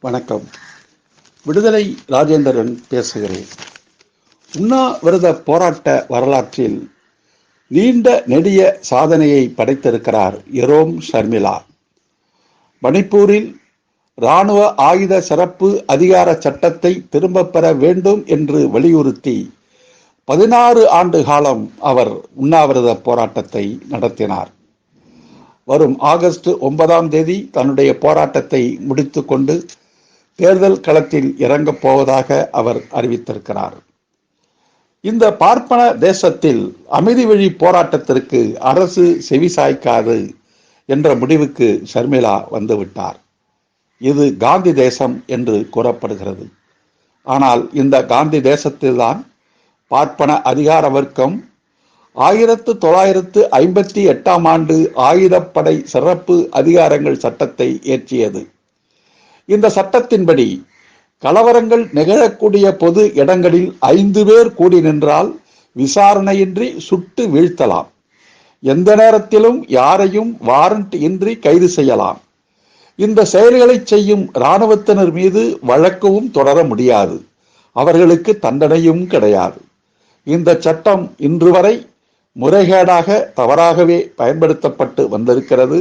வணக்கம். விடுதலை ராஜேந்திரன் பேசுகிறேன். உண்ணாவிரத போராட்ட வரலாற்றில் நீண்ட நெடிய சாதனையை படைத்திருக்கிறார் எரோம் ஷர்மிளா. மணிப்பூரில் இராணுவ ஆயுத சிறப்பு அதிகார சட்டத்தை திரும்பப் பெற வேண்டும் என்று வலியுறுத்தி பதினாறு ஆண்டு காலம் அவர் உண்ணாவிரத போராட்டத்தை நடத்தினார். வரும் ஆகஸ்ட் ஒன்பதாம் தேதி தன்னுடைய போராட்டத்தை முடித்துக்கொண்டு தேர்தல் களத்தில் இறங்கப் போவதாக அவர் அறிவித்திருக்கிறார். இந்த பார்ப்பன தேசத்தில் அமைதி வழி போராட்டத்திற்கு அரசு செவிசாய்க்காது என்ற முடிவுக்கு ஷர்மிளா வந்துவிட்டார். இது காந்தி தேசம் என்று கூறப்படுகிறது. ஆனால் இந்த காந்தி தேசத்தில்தான் பார்ப்பன அதிகார வர்க்கம் ஆயிரத்து தொள்ளாயிரத்து ஐம்பத்தி எட்டாம் ஆண்டு ஆயுதப்படை சிறப்பு அதிகாரங்கள் சட்டத்தை இயற்றியது. இந்த சட்டத்தின்படி கலவரங்கள் நிகழக்கூடிய பொது இடங்களில் ஐந்து பேர் கூடி நின்றால் விசாரணையின்றி சுட்டு வீழ்த்தலாம். எந்த நேரத்திலும் யாரையும் வாரண்ட் இன்றி கைது செய்யலாம். இந்த செயல்களை செய்யும் இராணுவத்தினர் மீது வழக்கவும் தொடர முடியாது. அவர்களுக்கு தண்டனையும் கிடையாது. இந்த சட்டம் இன்று வரை முறைகேடாக தவறாகவே பயன்படுத்தப்பட்டு வந்திருக்கிறது.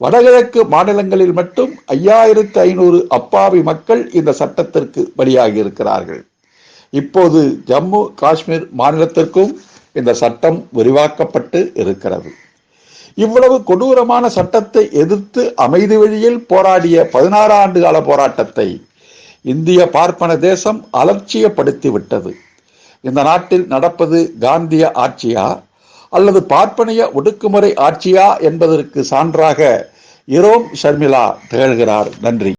வடகிழக்கு மாநிலங்களில் மட்டும் ஐயாயிரத்து ஐநூறு அப்பாவி மக்கள் இந்த சட்டத்திற்கு பலியாகி இருக்கிறார்கள் இப்போது ஜம்மு காஷ்மீர் மாநிலத்திற்கும் இந்த சட்டம் விரிவாக்கப்பட்டு இருக்கிறது. இவ்வளவு கொடூரமான சட்டத்தை எதிர்த்து அமைதி வழியில் போராடிய பதினாறு ஆண்டு கால போராட்டத்தை இந்திய பார்ப்பன தேசம் அலட்சியப்படுத்தி விட்டது இந்த நாட்டில் நடப்பது காந்திய ஆட்சியா? அல்லது பார்ப்பனிய ஒடுக்குமுறை ஆட்சியா என்பதற்கு சான்றாக இரோம் ஷர்மிளா திகழ்கிறார். நன்றி.